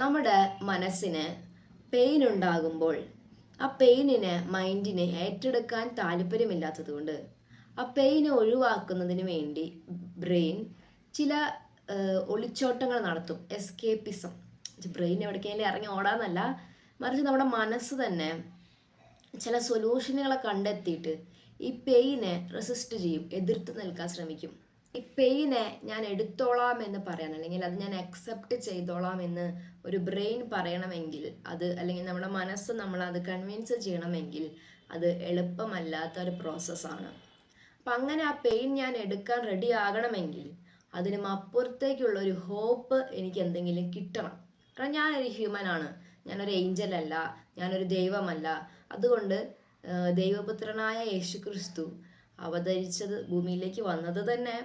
നമ്മുടെ മനസ്സിന് പെയിൻ ഉണ്ടാകുമ്പോൾ ആ പെയിനിന് മൈൻഡിനെ ഏറ്റെടുക്കാൻ താല്പര്യമില്ലാത്തത് കൊണ്ട് ആ പെയിന് ഒഴിവാക്കുന്നതിന് വേണ്ടി ബ്രെയിൻ ചില ഒളിച്ചോട്ടങ്ങൾ നടത്തും. എസ്കേപ്പിസം ബ്രെയിൻ എവിടേക്കെങ്കിലും ഇറങ്ങി ഓടാന്നല്ല മറിച്ച് നമ്മുടെ മനസ്സ് തന്നെ ചില സൊല്യൂഷനുകളെ കണ്ടെത്തിയിട്ട് ഈ പെയിനെ റെസിസ്റ്റ് ചെയ്യും എതിർത്ത് നിൽക്കാൻ ശ്രമിക്കും. ഈ പെയിനെ ഞാൻ എടുത്തോളാം എന്ന് പറയാൻ അല്ലെങ്കിൽ അത് ഞാൻ അക്സെപ്റ്റ് ചെയ്തോളാം എന്ന് ഒരു ബ്രെയിൻ പറയണമെങ്കിൽ അത് അല്ലെങ്കിൽ നമ്മുടെ മനസ്സ് നമ്മൾ അത് കൺവിൻസ് ചെയ്യണമെങ്കിൽ അത് എളുപ്പമല്ലാത്ത ഒരു പ്രോസസ്സാണ് അപ്പം അങ്ങനെ ആ പെയിൻ ഞാൻ എടുക്കാൻ റെഡി ആകണമെങ്കിൽ അതിനും അപ്പുറത്തേക്കുള്ള ഒരു ഹോപ്പ് എനിക്ക് എന്തെങ്കിലും കിട്ടണം. കാരണം ഞാനൊരു ഹ്യൂമൻ ആണ്. ഞാനൊരു ഏഞ്ചലല്ല ഞാനൊരു ദൈവമല്ല. അതുകൊണ്ട് ദൈവപുത്രനായ യേശു ക്രിസ്തു അവതരിച്ചത് ഭൂമിയിലേക്ക് വന്നത് തന്നെ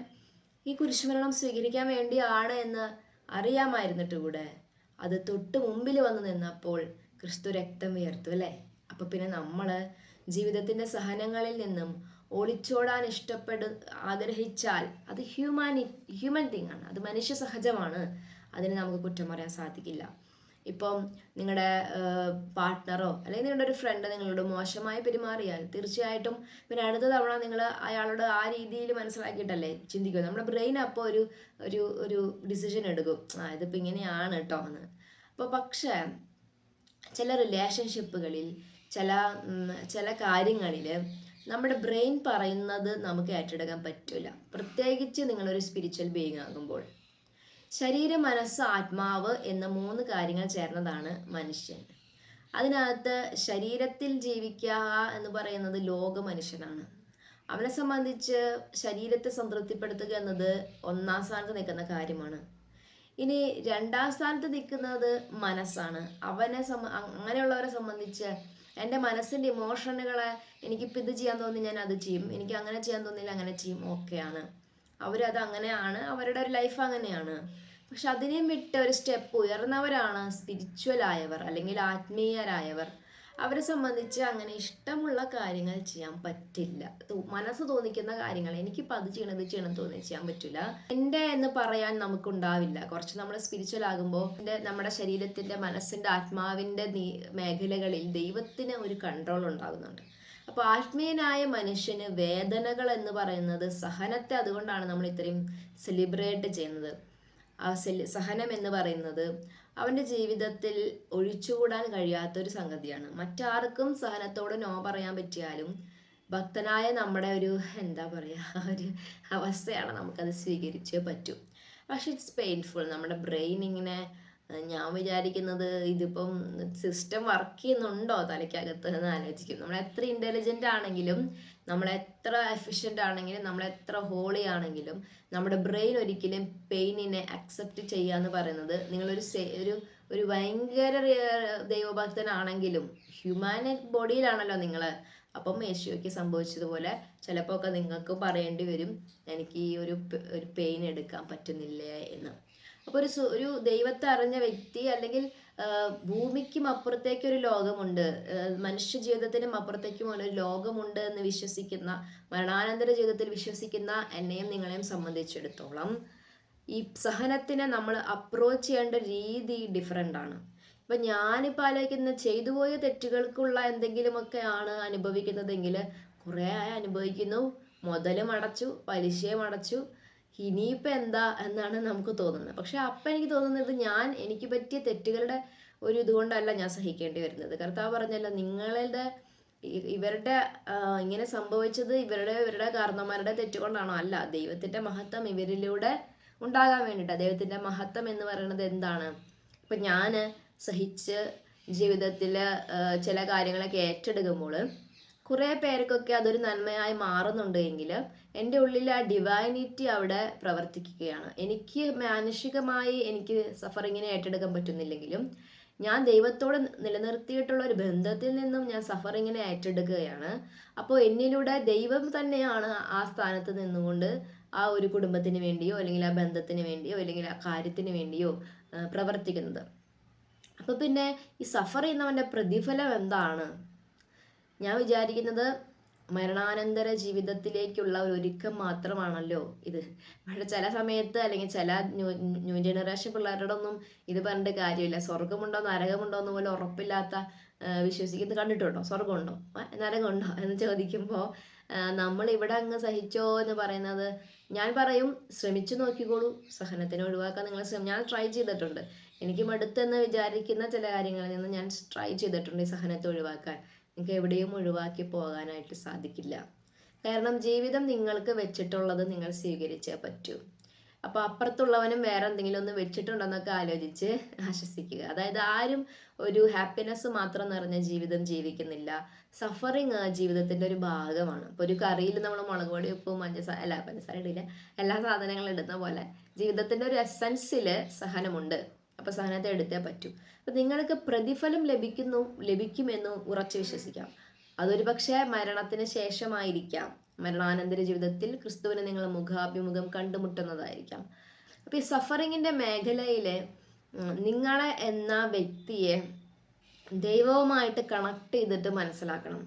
ഈ കുരിശുമരണം സ്വീകരിക്കാൻ വേണ്ടിയാണ് എന്ന് അറിയാമായിരുന്നിട്ട് കൂടെ. അത് തൊട്ട് മുമ്പിൽ വന്ന് നിന്നപ്പോൾ ക്രിസ്തു രക്തം വിയർത്തു അല്ലേ? അപ്പൊ പിന്നെ നമ്മൾ ജീവിതത്തിന്റെ സഹനങ്ങളിൽ നിന്നും ഒളിച്ചോടാൻ ഇഷ്ടപ്പെട് ആഗ്രഹിച്ചാൽ അത് ഹ്യൂമാനി ഹ്യൂമൻ തിങ് ആണ്. അത് മനുഷ്യ സഹജമാണ്. അതിന് നമുക്ക് കുറ്റം പറയാൻ സാധിക്കില്ല. ഇപ്പം നിങ്ങളുടെ പാർട്ട്ണറോ അല്ലെങ്കിൽ നിങ്ങളുടെ ഒരു ഫ്രണ്ട് നിങ്ങളോട് മോശമായി പെരുമാറിയാൽ തീർച്ചയായിട്ടും പിന്നെ അടുത്ത തവണ നിങ്ങൾ അയാളോട് ആ രീതിയിൽ മനസ്സിലാക്കിയിട്ടല്ലേ ചിന്തിക്കുക. നമ്മുടെ ബ്രെയിൻ അപ്പോൾ ഒരു ഒരു ഒരു ഡിസിഷൻ എടുക്കും. ആ ഇതിപ്പോൾ ഇങ്ങനെയാണ് കേട്ടോ എന്ന്. അപ്പോൾ പക്ഷേ ചില റിലേഷൻഷിപ്പുകളിൽ ചില ചില കാര്യങ്ങളിൽ നമ്മുടെ ബ്രെയിൻ പറയുന്നത് നമുക്ക് ഏറ്റെടുക്കാൻ പറ്റില്ല പ്രത്യേകിച്ച് നിങ്ങളൊരു സ്പിരിച്വൽ ബീയിങ് ആകുമ്പോൾ. ശരീരം മനസ്സ് ആത്മാവ് എന്ന മൂന്ന് കാര്യങ്ങൾ ചേർന്നതാണ് മനുഷ്യൻ. അതിനകത്ത് ശരീരത്തിൽ ജീവിക്കുക എന്ന് പറയുന്നത് ലോക മനുഷ്യനാണ്. അവനെ സംബന്ധിച്ച് ശരീരത്തെ സംതൃപ്തിപ്പെടുത്തുക എന്നത് ഒന്നാം സ്ഥാനത്ത് നിൽക്കുന്ന കാര്യമാണ്. ഇനി രണ്ടാം സ്ഥാനത്ത് നിൽക്കുന്നത് മനസ്സാണ്. അവനെ അങ്ങനെയുള്ളവരെ സംബന്ധിച്ച് എന്റെ മനസ്സിന്റെ ഇമോഷനുകളെ എനിക്കിപ്പോൾ ഇത് ചെയ്യാൻ തോന്നി ഞാൻ അത് ചെയ്യും. എനിക്ക് അങ്ങനെ ചെയ്യാൻ തോന്നിയില്ല അങ്ങനെ ചെയ്യും. ഓക്കെയാണ്. അവരത് അങ്ങനെയാണ് അവരുടെ ഒരു ലൈഫ് അങ്ങനെയാണ്. പക്ഷെ അതിനെയും വിട്ട് ഒരു സ്റ്റെപ്പ് ഉയർന്നവരാണ് സ്പിരിച്വൽ ആയവർ അല്ലെങ്കിൽ ആത്മീയരായവർ. അവരെ സംബന്ധിച്ച് അങ്ങനെ ഇഷ്ടമുള്ള കാര്യങ്ങൾ ചെയ്യാൻ പറ്റില്ല. മനസ്സ് തോന്നിക്കുന്ന കാര്യങ്ങൾ എനിക്കിപ്പോൾ അത് ചെയ്യണം ഇത് ചെയ്യണം തോന്നി ചെയ്യാൻ പറ്റില്ല. എന്റെ എന്ന് പറയാൻ നമുക്കുണ്ടാവില്ല. കുറച്ച് നമ്മൾ സ്പിരിച്വൽ ആകുമ്പോൾ നമ്മുടെ ശരീരത്തിന്റെ മനസ്സിന്റെ ആത്മാവിന്റെ മേഖലകളിൽ ദൈവത്തിന് ഒരു കൺട്രോൾ ഉണ്ടാകുന്നുണ്ട്. അപ്പോൾ ആത്മീയനായ മനുഷ്യന് വേദനകൾ എന്ന് പറയുന്നത് സഹനത്തെ അതുകൊണ്ടാണ് നമ്മൾ ഇത്രയും സെലിബ്രേറ്റ് ചെയ്യുന്നത്. ആ സെലി സഹനം എന്ന് പറയുന്നത് അവന്റെ ജീവിതത്തിൽ ഒഴിച്ചുകൂടാൻ കഴിയാത്തൊരു സംഗതിയാണ്. മറ്റാർക്കും സഹനത്തോട് നോ പറയാൻ പറ്റിയാലും ഭക്തനായ നമ്മുടെ ഒരു എന്താ പറയുക ഒരു അവസ്ഥയാണ് നമുക്കത് സ്വീകരിച്ചേ പറ്റൂ. പക്ഷെ ഇറ്റ്സ് പെയിൻഫുൾ നമ്മുടെ ബ്രെയിൻ ഇങ്ങനെ ഞാൻ വിചാരിക്കുന്നത് ഇതിപ്പം സിസ്റ്റം വർക്ക് ചെയ്യുന്നുണ്ടോ തലയ്ക്കകത്ത് എന്ന് ആലോചിക്കും. നമ്മൾ എത്ര ഇന്റലിജന്റ് ആണെങ്കിലും നമ്മൾ എത്ര എഫിഷ്യന്റ് ആണെങ്കിലും നമ്മൾ എത്ര ഹോളി ആണെങ്കിലും നമ്മുടെ ബ്രെയിൻ ഒരിക്കലും പെയിനിനെ അക്സെപ്റ്റ് ചെയ്യുക എന്ന് പറയുന്നത് നിങ്ങളൊരു ഒരു ഒരു ഭയങ്കര ദൈവഭക്തനാണെങ്കിലും ഹ്യൂമാനിക് ബോഡിയിലാണല്ലോ നിങ്ങൾ അപ്പം യേശുവയ്ക്ക് സംഭവിച്ചതുപോലെ ചിലപ്പോൾ ഒക്കെ നിങ്ങൾക്ക് പറയേണ്ടി വരും എനിക്ക് ഈ ഒരു ഒരു പെയിൻ എടുക്കാൻ പറ്റുന്നില്ലേ? എന്ന്. അപ്പോൾ ഒരു ഒരു ദൈവത്തെ അറിഞ്ഞ വ്യക്തി അല്ലെങ്കിൽ ഭൂമിക്കും അപ്പുറത്തേക്ക് ഒരു ലോകമുണ്ട് മനുഷ്യ ജീവിതത്തിനും അപ്പുറത്തേക്കും ഒരു ലോകമുണ്ട് എന്ന് വിശ്വസിക്കുന്ന മരണാനന്തര ജീവിതത്തിൽ വിശ്വസിക്കുന്ന എന്നെയും നിങ്ങളെയും സംബന്ധിച്ചിടത്തോളം ഈ സഹനത്തിനെ നമ്മൾ അപ്രോച്ച് ചെയ്യേണ്ട രീതി ഡിഫറെന്റ് ആണ്. ഇപ്പം ഞാനിപ്പോൾ ആലോചിക്കുന്ന ചെയ്തു പോയ തെറ്റുകൾക്കുള്ള എന്തെങ്കിലുമൊക്കെ ആണ് അനുഭവിക്കുന്നതെങ്കിൽ കുറേ ആയി അനുഭവിക്കുന്നു. മുതലും അടച്ചു പലിശയും അടച്ചു ഇനിയിപ്പോൾ എന്താ എന്നാണ് നമുക്ക് തോന്നുന്നത്. പക്ഷെ അപ്പം എനിക്ക് തോന്നുന്നത് ഞാൻ എനിക്ക് പറ്റിയ തെറ്റുകളുടെ ഒരു ഇതുകൊണ്ടല്ല ഞാൻ സഹിക്കേണ്ടി വരുന്നത്. കർത്താവ് പറഞ്ഞല്ലോ നിങ്ങളുടെ ഇവരുടെ ഇങ്ങനെ സംഭവിച്ചത് ഇവരുടെ ഇവരുടെ കാരണന്മാരുടെ തെറ്റുകൊണ്ടാണോ അല്ല ദൈവത്തിന്റെ മഹത്വം ഇവരിലൂടെ ഉണ്ടാകാൻ വേണ്ടിയിട്ടാണ് ദൈവത്തിന്റെ മഹത്വം എന്ന് പറയുന്നത് എന്താണ്? ഇപ്പം ഞാൻ സഹിച്ച് ജീവിതത്തിൽ ചില കാര്യങ്ങളൊക്കെ ഏറ്റെടുക്കുമ്പോൾ കുറേ പേർക്കൊക്കെ അതൊരു നന്മയായി മാറുന്നുണ്ട് എങ്കിൽ എന്റെ ഉള്ളിൽ ആ ഡിവൈനിറ്റി അവിടെ പ്രവർത്തിക്കുകയാണ്. എനിക്ക് മാനുഷികമായി എനിക്ക് സഫറിങ്ങിനെ ഏറ്റെടുക്കാൻ പറ്റുന്നില്ലെങ്കിലും ഞാൻ ദൈവത്തോട് നിലനിർത്തിയിട്ടുള്ള ഒരു ബന്ധത്തിൽ നിന്നും ഞാൻ സഫറിങ്ങിനെ ഏറ്റെടുക്കുകയാണ്. അപ്പോൾ എന്നിലൂടെ ദൈവം തന്നെയാണ് ആ സ്ഥാനത്ത് നിന്നുകൊണ്ട് ആ ഒരു കുടുംബത്തിന് വേണ്ടിയോ അല്ലെങ്കിൽ ആ ബന്ധത്തിന് വേണ്ടിയോ അല്ലെങ്കിൽ ആ കാര്യത്തിന് വേണ്ടിയോ പ്രവർത്തിക്കുന്നത്. അപ്പോൾ പിന്നെ ഈ സഫർ ചെയ്യുന്നവന്റെ പ്രതിഫലം എന്താണ്? ഞാൻ വിചാരിക്കുന്നത് മരണാനന്തര ജീവിതത്തിലേക്കുള്ള ഒരു ഒരുക്കം മാത്രമാണല്ലോ ഇത്. പക്ഷെ ചില സമയത്ത് അല്ലെങ്കിൽ ചില ന്യൂ ന്യൂ ജനറേഷൻ പിള്ളേരോടൊന്നും ഇത് പറഞ്ഞിട്ട് കാര്യമില്ല. സ്വർഗമുണ്ടോ നരകമുണ്ടോ എന്ന് പോലും ഉറപ്പില്ലാത്ത വിശ്വസിക്കുന്നത് കണ്ടിട്ടുണ്ടോ? സ്വർഗമുണ്ടോ നരകമുണ്ടോ? എന്ന് ചോദിക്കുമ്പോൾ നമ്മൾ ഇവിടെ അങ്ങ് സഹിച്ചോ എന്ന് പറയുന്നത് ഞാൻ പറയും ശ്രമിച്ചു നോക്കിക്കോളൂ. സഹനത്തിന് ഒഴിവാക്കാൻ നിങ്ങൾ ശ്രമം ഞാൻ ട്രൈ ചെയ്തിട്ടുണ്ട്. എനിക്ക് മടുത്തെന്ന് വിചാരിക്കുന്ന ചില കാര്യങ്ങളിൽ നിന്ന് ഞാൻ ട്രൈ ചെയ്തിട്ടുണ്ട് ഈ സഹനത്തെ ഒഴിവാക്കാൻ. നിങ്ങൾക്ക് എവിടെയും ഒഴിവാക്കി പോകാനായിട്ട് സാധിക്കില്ല. കാരണം ജീവിതം നിങ്ങൾക്ക് വെച്ചിട്ടുള്ളത് നിങ്ങൾ സ്വീകരിച്ചേ പറ്റൂ. അപ്പോൾ അപ്പുറത്തുള്ളവനും വേറെ എന്തെങ്കിലും ഒന്ന് വെച്ചിട്ടുണ്ടെന്നൊക്കെ ആലോചിച്ച് ആശ്വസിക്കുക. അതായത് ആരും ഒരു ഹാപ്പിനെസ് മാത്രം നിറഞ്ഞ ജീവിതം ജീവിക്കുന്നില്ല. സഫറിങ് ജീവിതത്തിന്റെ ഒരു ഭാഗമാണ്. ഇപ്പോൾ ഒരു കറിയിൽ നമ്മൾ മുളക് പൊടി ഉപ്പ് മഞ്ഞസാര അല്ല പഞ്ചസാര ഇടില്ല എല്ലാ സാധനങ്ങളും ഇടുന്ന പോലെ ജീവിതത്തിന്റെ ഒരു എസൻസിൽ സഹനമുണ്ട്. അപ്പോൾ സഹനത്തെ എടുത്തേ പറ്റൂ. അപ്പോൾ നിങ്ങൾക്ക് പ്രതിഫലം ലഭിക്കുന്നു ലഭിക്കുമെന്ന് ഉറച്ചു വിശ്വസിക്കാം. അതൊരു പക്ഷേ മരണത്തിന് ശേഷമായിരിക്കാം. മരണാനന്തര ജീവിതത്തിൽ ക്രിസ്തുവിനെ നിങ്ങൾ മുഖാഭിമുഖം കണ്ടുമുട്ടുന്നതായിരിക്കാം. അപ്പോൾ ഈ സഫറിങ്ങിന്റെ മേഖലയിൽ നിങ്ങളെ എന്ന വ്യക്തിയെ ദൈവവുമായിട്ട് കണക്ട് ചെയ്തിട്ട് മനസ്സിലാക്കണം.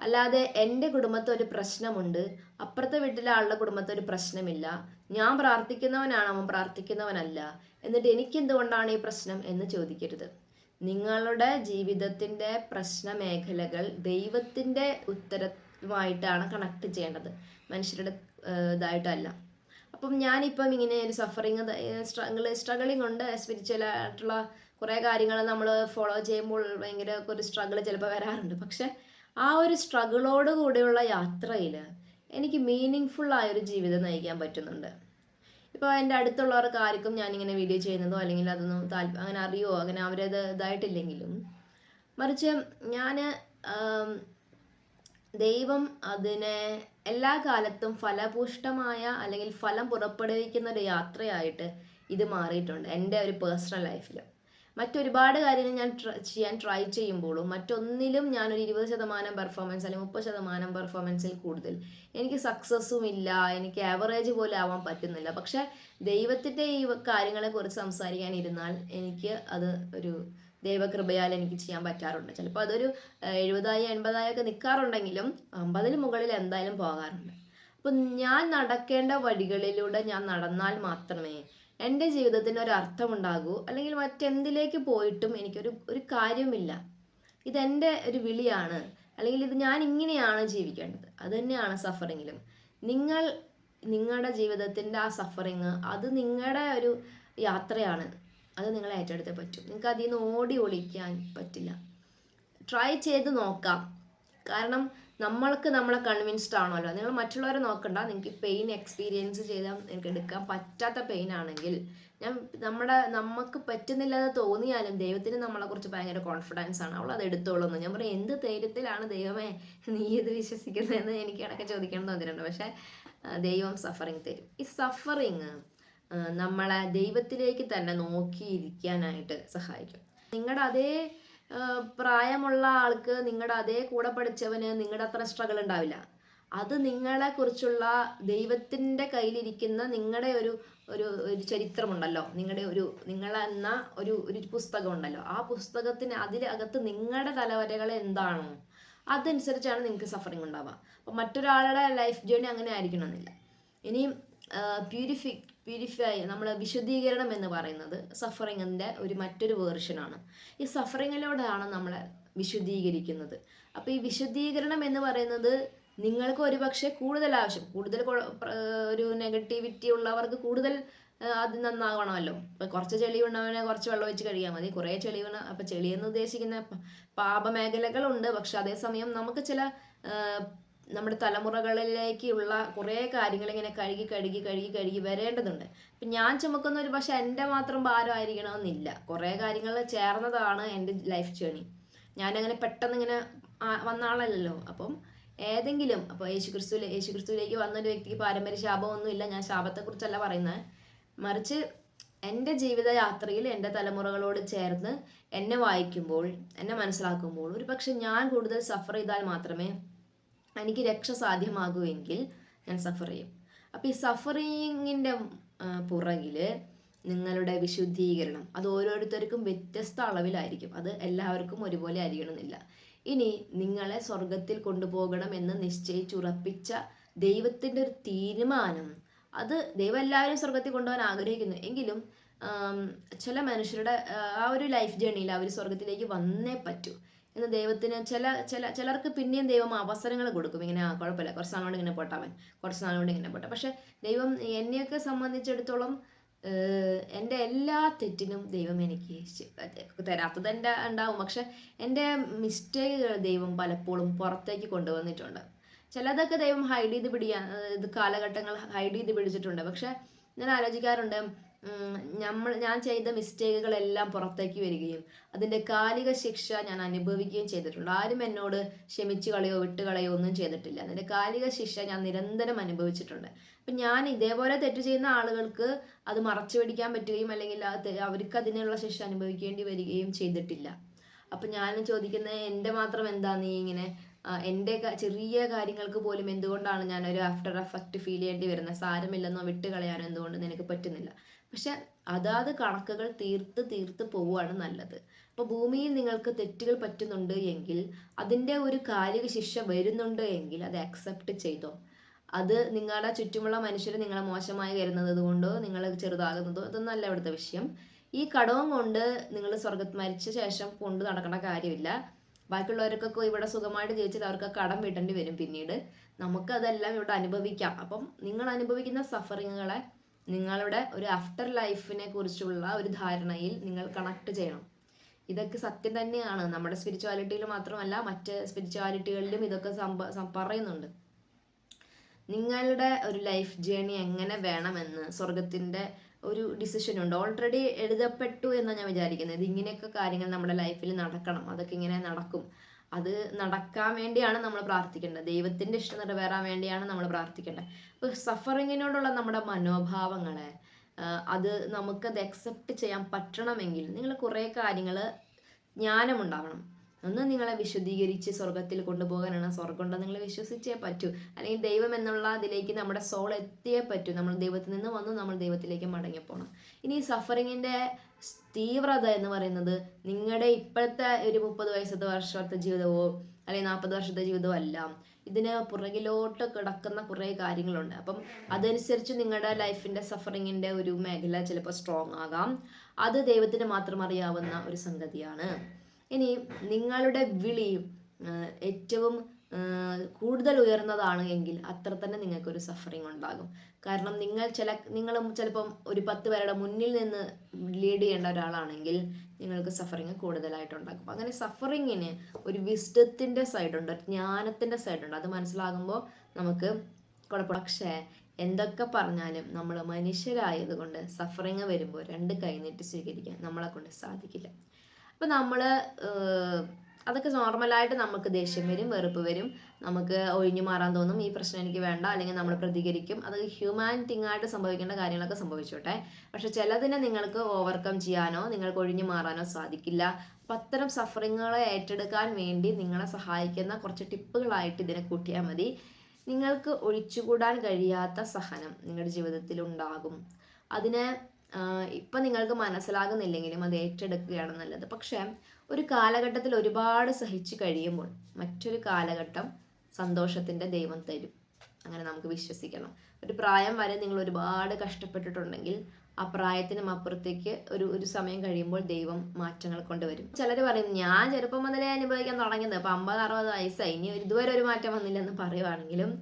അല്ലാതെ എന്റെ കുടുംബത്തെ ഒരു പ്രശ്നമുണ്ട്. അപ്പുറത്തെ വീട്ടിലെ ആളുടെ കുടുംബത്തെ ഒരു പ്രശ്നമില്ല. ഞാൻ പ്രാർത്ഥിക്കുന്നവനാണ് അവൻ പ്രാർത്ഥിക്കുന്നവനല്ല. എന്നിട്ട് എനിക്ക് എന്തുകൊണ്ടാണ് ഈ പ്രശ്നം എന്ന് ചോദിക്കരുത്. നിങ്ങളുടെ ജീവിതത്തിന്റെ പ്രശ്ന മേഖലകൾ ദൈവത്തിന്റെ ഉത്തരമായിട്ടാണ് കണക്ട് ചെയ്യേണ്ടത്. മനുഷ്യരുടെ ഇതായിട്ടല്ല. അപ്പം ഞാനിപ്പം ഇങ്ങനെ ഒരു സഫറിങ് സ്ട്രഗിൾ സ്ട്രഗിളിങ് ഉണ്ട്. സ്പിരിച്വൽ ആയിട്ടുള്ള കുറേ കാര്യങ്ങൾ നമ്മൾ ഫോളോ ചെയ്യുമ്പോൾ ഭയങ്കര ഒരു സ്ട്രഗിൾ ചിലപ്പോൾ വരാറുണ്ട്. പക്ഷെ ആ ഒരു സ്ട്രഗിളോട് കൂടെയുള്ള യാത്രയിൽ എനിക്ക് മീനിങ് ഫുൾ ആയൊരു ജീവിതം നയിക്കാൻ പറ്റുന്നുണ്ട്. ഇപ്പോൾ എന്റെ അടുത്തുള്ളവർക്ക് ആർക്കും ഞാനിങ്ങനെ വീഡിയോ ചെയ്യുന്നതോ അല്ലെങ്കിൽ അതൊന്നും താല്പര്യം അങ്ങനെ അറിയോ അങ്ങനെ അവരത് ഇതായിട്ടില്ലെങ്കിലും മറിച്ച് ഞാൻ ദൈവം അതിനെ എല്ലാ കാലത്തും ഫലപുഷ്ടമായ അല്ലെങ്കിൽ ഫലം പുറപ്പെടുവിക്കുന്ന ഒരു യാത്രയായിട്ട് ഇത് മാറിയിട്ടുണ്ട് എന്റെ ഒരു പേഴ്സണൽ ലൈഫിൽ മറ്റൊരുപാട് കാര്യങ്ങൾ ഞാൻ ചെയ്യാൻ ട്രൈ ചെയ്യുമ്പോഴും മറ്റൊന്നിലും ഞാനൊരു ഇരുപത് ശതമാനം പെർഫോമൻസ് അല്ലെങ്കിൽ മുപ്പത് ശതമാനം പെർഫോമൻസിൽ കൂടുതൽ. എനിക്ക് സക്സസ്സും ഇല്ല എനിക്ക് ആവറേജ് പോലെ ആവാൻ പറ്റുന്നില്ല. പക്ഷെ ദൈവത്തിന്റെ ഈ കാര്യങ്ങളെക്കുറിച്ച് സംസാരിക്കാൻ ഇരുന്നാൽ എനിക്ക് അത് ഒരു ദൈവകൃപയാൽ എനിക്ക് ചെയ്യാൻ പറ്റാറുണ്ട്. ചിലപ്പോൾ അതൊരു എഴുപതായി എൺപതായി ഒക്കെ നിൽക്കാറുണ്ടെങ്കിലും അമ്പതിന് മുകളിൽ എന്തായാലും പോകാറുണ്ട്. അപ്പം ഞാൻ നടക്കേണ്ട വഴികളിലൂടെ ഞാൻ നടന്നാൽ മാത്രമേ എന്റെ ജീവിതത്തിന് ഒരു അർത്ഥമുണ്ടാകൂ അല്ലെങ്കിൽ മറ്റെന്തിലേക്ക് പോയിട്ടും എനിക്കൊരു ഒരു കാര്യമില്ല ഇതെന്റെ ഒരു വിളിയാണ് അല്ലെങ്കിൽ ഇത് ഞാൻ ഇങ്ങനെയാണ് ജീവിക്കേണ്ടത്. അത് തന്നെയാണ് സഫറിങ്ങിലും. നിങ്ങൾ നിങ്ങളുടെ ജീവിതത്തിന്റെ ആ സഫറിങ് അത് നിങ്ങളുടെ ഒരു യാത്രയാണ്. അത് നിങ്ങൾ ഏറ്റെടുത്തേ പറ്റും. നിങ്ങൾക്ക് അതിൽ നിന്ന് ഓടി ഒളിക്കാൻ പറ്റില്ല. ട്രൈ ചെയ്ത് നോക്കാം. കാരണം നമ്മൾക്ക് നമ്മളെ കൺവിൻസ്ഡ് ആണല്ലോ. നിങ്ങൾ മറ്റുള്ളവരെ നോക്കണ്ട. നിങ്ങൾക്ക് പെയിൻ എക്സ്പീരിയൻസ് ചെയ്താൽ നിങ്ങൾക്ക് എടുക്കാൻ പറ്റാത്ത പെയിൻ ആണെങ്കിൽ ഞാൻ നമ്മുടെ നമുക്ക് പറ്റുന്നില്ലെന്ന് തോന്നിയാലും ദൈവത്തിന് നമ്മളെ നമ്മളെക്കുറിച്ച് ഭയങ്കര കോൺഫിഡൻസ് ആണ്. അവൾ അത് എടുത്തോളൂന്ന്. ഞാൻ പറയും എന്ത് ധൈര്യത്തിലാണ് ദൈവമേ നീ ഇത് വിശ്വസിക്കുന്നതെന്ന് എനിക്ക് ഇടയ്ക്ക് ചോദിക്കണം തോന്നിയിട്ടുണ്ട്. പക്ഷേ ദൈവം സഫറിങ് തരും. ഈ സഫറിങ് നമ്മളെ ദൈവത്തിലേക്ക് തന്നെ നോക്കിയിരിക്കാനായിട്ട് സഹായിക്കും. നിങ്ങളുടെ അതേ പ്രായമുള്ള ആൾക്ക് നിങ്ങളുടെ അതേ കൂടെ പഠിച്ചവന് നിങ്ങളുടെ അത്ര സ്ട്രഗിൾ ഉണ്ടാവില്ല. അത് നിങ്ങളെ കുറിച്ചുള്ള ദൈവത്തിന്റെ കയ്യിലിരിക്കുന്ന നിങ്ങളുടെ ഒരു ഒരു ഒരു ചരിത്രമുണ്ടല്ലോ. നിങ്ങളുടെ ഒരു നിങ്ങളെന്ന ഒരു ഒരു പുസ്തകം ഉണ്ടല്ലോ ആ പുസ്തകത്തിന് അതിലകത്ത് നിങ്ങളുടെ തലവരകൾ എന്താണോ? അതനുസരിച്ചാണ് നിങ്ങൾക്ക് സഫറിങ് ഉണ്ടാവുക. അപ്പം മറ്റൊരാളുടെ ലൈഫ് ജേണി അങ്ങനെ ആയിരിക്കണമെന്നില്ല. ഇനിയും പ്യൂരിഫി പ്യൂരിഫൈ നമ്മൾ വിശുദ്ധീകരണം എന്ന് പറയുന്നത് സഫറിങ്ങിന്റെ ഒരു മറ്റൊരു വേർഷനാണ് ഈ സഫറിങ്ങിലൂടെയാണ് നമ്മൾ വിശുദ്ധീകരിക്കുന്നത്. അപ്പോൾ ഈ വിശുദ്ധീകരണം എന്ന് പറയുന്നത് നിങ്ങൾക്ക് ഒരുപക്ഷെ കൂടുതൽ ആവശ്യം കൂടുതൽ ഒരു നെഗറ്റിവിറ്റി ഉള്ളവർക്ക് കൂടുതൽ അത് നന്നാകണമല്ലോ ഇപ്പം കുറച്ച് ചെളി കുറച്ച് വെള്ളം വെച്ച് കഴിയാൽ മതി. കുറേ ചെളി വീണ അപ്പം ചെളിയെന്ന് ഉദ്ദേശിക്കുന്ന പാപമേഖലകളുണ്ട്. പക്ഷെ അതേസമയം നമുക്ക് ചില നമ്മുടെ തലമുറകളിലേക്കുള്ള കുറേ കാര്യങ്ങൾ ഇങ്ങനെ കഴുകി കഴുകി കഴുകി കഴുകി വരേണ്ടതുണ്ട്. അപ്പം ഞാൻ ചുമക്കുന്ന ഒരു പക്ഷെ എന്റെ മാത്രം ഭാരമായിരിക്കണമെന്നില്ല. കുറേ കാര്യങ്ങൾ ചേർന്നതാണ് എന്റെ ലൈഫ് ജേണി ഞാനങ്ങനെ പെട്ടെന്ന് ഇങ്ങനെ വന്ന ആളല്ലല്ലോ. അപ്പം ഏതെങ്കിലും അപ്പോൾ യേശു ക്രിസ്തുവിലേക്ക് വന്നൊരു വ്യക്തിക്ക് പാരമ്പര്യ ശാപമൊന്നുമില്ല ഞാൻ ശാപത്തെക്കുറിച്ചല്ല പറയുന്നത് മറിച്ച് എന്റെ ജീവിതയാത്രയിൽ എന്റെ തലമുറകളോട് ചേർന്ന് എന്നെ വായിക്കുമ്പോൾ എന്നെ മനസ്സിലാക്കുമ്പോൾ ഒരു പക്ഷെ ഞാൻ കൂടുതൽ സഫർ ചെയ്താൽ മാത്രമേ എനിക്ക് രക്ഷ സാധ്യമാകുമെങ്കിൽ ഞാൻ സഫർ ചെയ്യും. അപ്പോൾ ഈ സഫറിങ്ങിന്റെ പുറകിൽ നിങ്ങളുടെ വിശുദ്ധീകരണം അത് ഓരോരുത്തർക്കും വ്യത്യസ്ത അളവിലായിരിക്കും. അത് എല്ലാവർക്കും ഒരുപോലെ ആയിരിക്കണമെന്നില്ല. ഇനി നിങ്ങളെ സ്വർഗത്തിൽ കൊണ്ടുപോകണം എന്ന് നിശ്ചയിച്ചുറപ്പിച്ച ദൈവത്തിന്റെ ഒരു തീരുമാനം അത് ദൈവം എല്ലാവരും സ്വർഗത്തിൽ കൊണ്ടുപോകാൻ ആഗ്രഹിക്കുന്നു. എങ്കിലും ചില മനുഷ്യരുടെ ആ, ഒരു ലൈഫ് ജേണിയിൽ അവർ സ്വർഗത്തിലേക്ക് വന്നേ പറ്റൂ. എന്ന് ദൈവത്തിന് ചില ചില ചിലർക്ക് പിന്നെയും ദൈവം അവസരങ്ങൾ കൊടുക്കും. ഇങ്ങനെ ആ കുഴപ്പമില്ല. കുറച്ച് നാളുകൊണ്ട് ഇങ്ങനെ പോട്ടെ കുറച്ച് നാളുകൊണ്ട് ഇങ്ങനെ പോട്ടെ. പക്ഷെ ദൈവം എന്നെയൊക്കെ സംബന്ധിച്ചിടത്തോളം എന്റെ എല്ലാ തെറ്റിനും ദൈവം എനിക്ക് തരാത്തത് എന്റെ ഉണ്ടാവും. പക്ഷെ എന്റെ മിസ്റ്റേക്കുകൾ ദൈവം പലപ്പോഴും പുറത്തേക്ക് കൊണ്ടുവന്നിട്ടുണ്ട്. ചിലതൊക്കെ ദൈവം ഹൈഡ് ചെയ്ത് പിടിയാ ഇത് കാലഘട്ടങ്ങൾ ഹൈഡ് ചെയ്ത് പിടിച്ചിട്ടുണ്ട്. പക്ഷെ ഞാൻ ആലോചിക്കാറുണ്ട് നമ്മൾ ഞാൻ ചെയ്ത മിസ്റ്റേക്കുകളെല്ലാം പുറത്തേക്ക് വരികയും അതിന്റെ കാലിക ശിക്ഷ ഞാൻ അനുഭവിക്കുകയും ചെയ്തിട്ടുണ്ട്. ആരും എന്നോട് ക്ഷമിച്ചു കളയോ വിട്ട് കളയോ ഒന്നും ചെയ്തിട്ടില്ല. അതിന്റെ കാലിക ശിക്ഷ ഞാൻ നിരന്തരം അനുഭവിച്ചിട്ടുണ്ട്. അപ്പം ഞാൻ ഇതേപോലെ തെറ്റ് ചെയ്യുന്ന ആളുകൾക്ക് അത് മറച്ചു പിടിക്കാൻ പറ്റുകയും അല്ലെങ്കിൽ അവർക്ക് അതിനുള്ള ശിക്ഷ അനുഭവിക്കേണ്ടി വരികയും ചെയ്തിട്ടില്ല. അപ്പം ഞാൻ ചോദിക്കുന്നത് എന്റെ മാത്രം എന്താ നീ ഇങ്ങനെ എന്റെ ചെറിയ കാര്യങ്ങൾക്ക് പോലും എന്തുകൊണ്ടാണ് ഞാൻ ഒരു ആഫ്റ്റർ എഫക്റ്റ് ഫീൽ ചെയ്യേണ്ടി വരുന്നത്? സാരമില്ലെന്നോ? വിട്ട് കളയാനോ എന്തുകൊണ്ട് നിനക്ക് പറ്റുന്നില്ല? പക്ഷെ അതാത് കണക്കുകൾ തീർത്ത് തീർത്ത് പോവുകയാണ് നല്ലത്. അപ്പോൾ ഭൂമിയിൽ നിങ്ങൾക്ക് തെറ്റുകൾ പറ്റുന്നുണ്ട് എങ്കിൽ അതിന്റെ ഒരു കാലിക ശിക്ഷ വരുന്നുണ്ട് എങ്കിൽ അത് അക്സെപ്റ്റ് ചെയ്തോ. അത് നിങ്ങളുടെ ചുറ്റുമുള്ള മനുഷ്യർ നിങ്ങളെ മോശമായി കരുതുന്നത് കൊണ്ടോ നിങ്ങൾ ചെറുതാകുന്നതോ അതൊന്നല്ല ഇവിടുത്തെ വിഷയം. ഈ കടവും കൊണ്ട് നിങ്ങൾ സ്വർഗത്ത് മരിച്ച ശേഷം കൊണ്ട് നടക്കേണ്ട കാര്യമില്ല. ബാക്കിയുള്ളവർക്കൊക്കെ ഇവിടെ സുഖമായിട്ട് ജീവിച്ചിട്ട് അവർക്ക് കടം വീട്ടേണ്ടി വരും പിന്നീട്. നമുക്ക് അതെല്ലാം ഇവിടെ അനുഭവിക്കാം. അപ്പം നിങ്ങൾ അനുഭവിക്കുന്ന സഫറിങ്ങുകളെ നിങ്ങളുടെ ഒരു ആഫ്റ്റർ ലൈഫിനെ കുറിച്ചുള്ള ഒരു ധാരണയിൽ നിങ്ങൾ കണക്ട് ചെയ്യണം. ഇതൊക്കെ സത്യം തന്നെയാണ്. നമ്മുടെ സ്പിരിച്വാലിറ്റിയിൽ മാത്രമല്ല മറ്റ് സ്പിരിച്വാലിറ്റികളിലും ഇതൊക്കെ പറയുന്നുണ്ട്. നിങ്ങളുടെ ഒരു ലൈഫ് ജേണി എങ്ങനെ വേണമെന്ന് സ്വർഗത്തിന്റെ ഒരു ഡിസിഷൻ ഉണ്ട്. ഓൾറെഡി എഴുതപ്പെട്ടു എന്നാണ് ഞാൻ വിചാരിക്കുന്നത്. ഇങ്ങനെയൊക്കെ കാര്യങ്ങൾ നമ്മുടെ ലൈഫിൽ നടക്കണം. അതൊക്കെ ഇങ്ങനെ നടക്കും. അത് നടക്കാൻ വേണ്ടിയാണ് നമ്മൾ പ്രാർത്ഥിക്കേണ്ടത്. ദൈവത്തിന്റെ ഇഷ്ടം നിറവേറാൻ വേണ്ടിയാണ് നമ്മൾ പ്രാർത്ഥിക്കേണ്ടത്. ഇപ്പോൾ സഫറിങ്ങിനോടുള്ള നമ്മുടെ മനോഭാവങ്ങളെ അത് നമുക്കത് അക്സെപ്റ്റ് ചെയ്യാൻ പറ്റണമെങ്കിൽ നിങ്ങൾ കുറേ കാര്യങ്ങൾ ജ്ഞാനമുണ്ടാവണം. ഒന്ന് നിങ്ങളെ വിശുദ്ധീകരിച്ച് സ്വർഗത്തിൽ കൊണ്ടുപോകാനാണ്. സ്വർഗം ഉണ്ടെന്ന് നിങ്ങൾ വിശ്വസിച്ചേ പറ്റൂ. അല്ലെങ്കിൽ ദൈവം എന്നുള്ള അതിലേക്ക് നമ്മുടെ സോൾ എത്തിയേ പറ്റൂ. നമ്മൾ ദൈവത്തിൽ നിന്ന് വന്നു നമ്മൾ ദൈവത്തിലേക്ക് മടങ്ങിപ്പോണം. ഇനി സഫറിങ്ങിന്റെ തീവ്രത എന്ന് പറയുന്നത് നിങ്ങളുടെ ഇപ്പോഴത്തെ ഒരു മുപ്പത് വയസ്സത്തെ വർഷത്തെ ജീവിതമോ അല്ലെങ്കിൽ നാൽപ്പത് വർഷത്തെ ജീവിതമോ അല്ല. ഇതിന് പുറകിലോട്ട് കിടക്കുന്ന കുറേ കാര്യങ്ങളുണ്ട്. അപ്പം അതനുസരിച്ച് നിങ്ങളുടെ ലൈഫിന്റെ സഫറിങ്ങിന്റെ ഒരു മേഖല ചിലപ്പോൾ സ്ട്രോങ് ആകാം. അത് ദൈവത്തിന് മാത്രം അറിയാവുന്ന ഒരു സംഗതിയാണ്. ഇനി നിങ്ങളുടെ വിളിയും ഏറ്റവും കൂടുതൽ ഉയർന്നതാണ് എങ്കിൽ അത്ര തന്നെ നിങ്ങൾക്കൊരു സഫറിങ് ഉണ്ടാകും. കാരണം നിങ്ങൾ ചില നിങ്ങൾ ചിലപ്പം ഒരു പത്ത് പേരുടെ മുന്നിൽ നിന്ന് ലീഡ് ചെയ്യേണ്ട ഒരാളാണെങ്കിൽ നിങ്ങൾക്ക് സഫറിങ് കൂടുതലായിട്ടുണ്ടാകും അങ്ങനെ സഫറിങ്ങിന് ഒരു വിസ്ഡത്തിന്റെ സൈഡുണ്ട് ഒരു ജ്ഞാനത്തിന്റെ സൈഡുണ്ട് അത് മനസ്സിലാകുമ്പോൾ നമുക്ക് കുഴപ്പം പക്ഷേ എന്തൊക്കെ പറഞ്ഞാലും നമ്മൾ മനുഷ്യരായതുകൊണ്ട് സഫറിങ് വരുമ്പോൾ രണ്ട് കൈനീട്ടി സ്വീകരിക്കാൻ നമ്മളെ കൊണ്ട് സാധിക്കില്ല. അപ്പം നമ്മൾ അതൊക്കെ നോർമലായിട്ട് നമുക്ക് ദേഷ്യം വരും വെറുപ്പ് വരും. നമുക്ക് ഒഴിഞ്ഞു മാറാൻ തോന്നും ഈ പ്രശ്നം എനിക്ക് വേണ്ട അല്ലെങ്കിൽ നമ്മൾ പ്രതികരിക്കും. അത് ഹ്യൂമാനിറ്റിങ് ആയിട്ട് സംഭവിക്കേണ്ട കാര്യങ്ങളൊക്കെ സംഭവിച്ചോട്ടെ. പക്ഷെ ചിലതിനെ നിങ്ങൾക്ക് ഓവർകം ചെയ്യാനോ നിങ്ങൾക്ക് ഒഴിഞ്ഞു മാറാനോ സാധിക്കില്ല. അപ്പം അത്തരം സഫറിങ്ങുകളെ ഏറ്റെടുക്കാൻ വേണ്ടി നിങ്ങളെ സഹായിക്കുന്ന കുറച്ച് ടിപ്പുകളായിട്ട് ഇതിനെ കൂട്ടിയാൽ മതി. നിങ്ങൾക്ക് ഒഴിച്ചുകൂടാൻ കഴിയാത്ത സഹനം നിങ്ങളുടെ ജീവിതത്തിൽ ഉണ്ടാകും. അതിന് ഇപ്പം നിങ്ങൾക്ക് മനസ്സിലാകുന്നില്ലെങ്കിലും അത് ഏറ്റെടുക്കുകയാണ് നല്ലത്. പക്ഷേ ഒരു കാലഘട്ടത്തിൽ ഒരുപാട് സഹിച്ചു കഴിയുമ്പോൾ മറ്റൊരു കാലഘട്ടം സന്തോഷത്തിന്റെ ദൈവം തരും. അങ്ങനെ നമുക്ക് വിശ്വസിക്കണം. ഒരു പ്രായം വരെ നിങ്ങൾ ഒരുപാട് കഷ്ടപ്പെട്ടിട്ടുണ്ടെങ്കിൽ ആ പ്രായത്തിനും അപ്പുറത്തേക്ക് ഒരു ഒരു സമയം കഴിയുമ്പോൾ ദൈവം മാറ്റങ്ങൾ കൊണ്ടുവരും. ചിലർ പറയും ഞാൻ ചെറുപ്പം മുതലേ അനുഭവിക്കാൻ തുടങ്ങിയത് അപ്പം അമ്പത് അറുപത് വയസ്സായി. ഇനി ഇതുവരെ ഒരു മാറ്റം വന്നില്ലെന്ന് പറയുവാണെങ്കിലും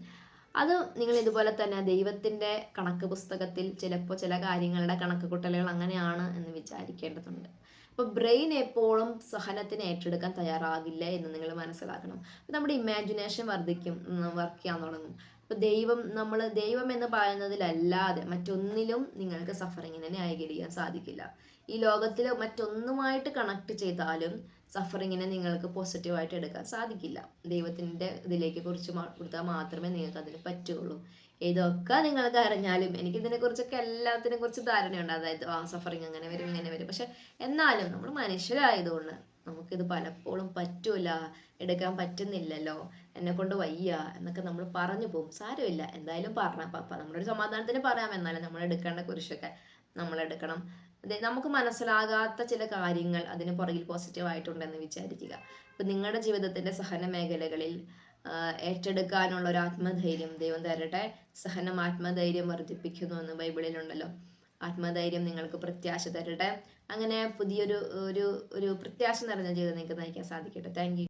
അത് നിങ്ങൾ ഇതുപോലെ തന്നെ ദൈവത്തിന്റെ കണക്ക് പുസ്തകത്തിൽ ചിലപ്പോൾ ചില കാര്യങ്ങളുടെ കണക്ക് കൂട്ടലുകൾ അങ്ങനെയാണ് എന്ന് വിചാരിക്കേണ്ടതുണ്ട്. അപ്പോൾ ബ്രെയിൻ എപ്പോഴും സഹനത്തിന് ഏറ്റെടുക്കാൻ തയ്യാറാകില്ല എന്ന് നിങ്ങൾ മനസ്സിലാക്കണം. നമ്മുടെ ഇമാജിനേഷൻ വർദ്ധിക്കും വർക്ക് ചെയ്യാൻ തുടങ്ങും. അപ്പോൾ ദൈവം നമ്മൾ ദൈവം എന്ന് പറയുന്നതിലല്ലാതെ മറ്റൊന്നിലും നിങ്ങൾക്ക് സഫറിങ്ങിനെ ന്യായീകരിക്കാൻ സാധിക്കില്ല. ഈ ലോകത്തിൽ മറ്റൊന്നുമായിട്ട് കണക്ട് ചെയ്താലും സഫറിങ്ങിനെ നിങ്ങൾക്ക് പോസിറ്റീവായിട്ട് എടുക്കാൻ സാധിക്കില്ല. ദൈവത്തിന്റെ ഇതിലേക്ക് കുറിച്ച് കൊടുത്താൽ മാത്രമേ നിങ്ങൾക്ക് അതിന് പറ്റുകയുള്ളൂ. ഇതൊക്കെ നിങ്ങൾക്ക് അറിഞ്ഞാലും എനിക്കിതിനെക്കുറിച്ചൊക്കെ എല്ലാത്തിനെ കുറിച്ച് ധാരണയുണ്ട്. അതായത് ആ സഫറിങ് അങ്ങനെ വരും ഇങ്ങനെ വരും. പക്ഷെ എന്നാലും നമ്മൾ മനുഷ്യരായതുകൊണ്ട് നമുക്കിത് പലപ്പോഴും പറ്റൂല. എടുക്കാൻ പറ്റുന്നില്ലല്ലോ. എന്നെ കൊണ്ട് വയ്യ എന്നൊക്കെ നമ്മൾ പറഞ്ഞു പോകും. സാരമില്ല. എന്തായാലും പറഞ്ഞ നമ്മളൊരു സമാധാനത്തിന് പറയാം. എന്നാലും നമ്മൾ എടുക്കേണ്ട കുരിശൊക്കെ അതെ നമുക്ക് മനസ്സിലാകാത്ത ചില കാര്യങ്ങൾ അതിന് പുറകിൽ പോസിറ്റീവായിട്ടുണ്ടെന്ന് വിചാരിക്കുക. ഇപ്പം നിങ്ങളുടെ ജീവിതത്തിന്റെ സഹന മേഖലകളിൽ ഏറ്റെടുക്കാനുള്ള ഒരു ആത്മധൈര്യം ദൈവം തരട്ടെ. സഹനം ആത്മധൈര്യം വർദ്ധിപ്പിക്കുന്നു എന്ന് ബൈബിളിലുണ്ടല്ലോ ആത്മധൈര്യം നിങ്ങൾക്ക് പ്രത്യാശ തരട്ടെ. അങ്ങനെ പുതിയൊരു ഒരു ഒരു പ്രത്യാശ നിറഞ്ഞ ജീവിതം നിങ്ങൾക്ക് നയിക്കാൻ സാധിക്കട്ടെ. താങ്ക്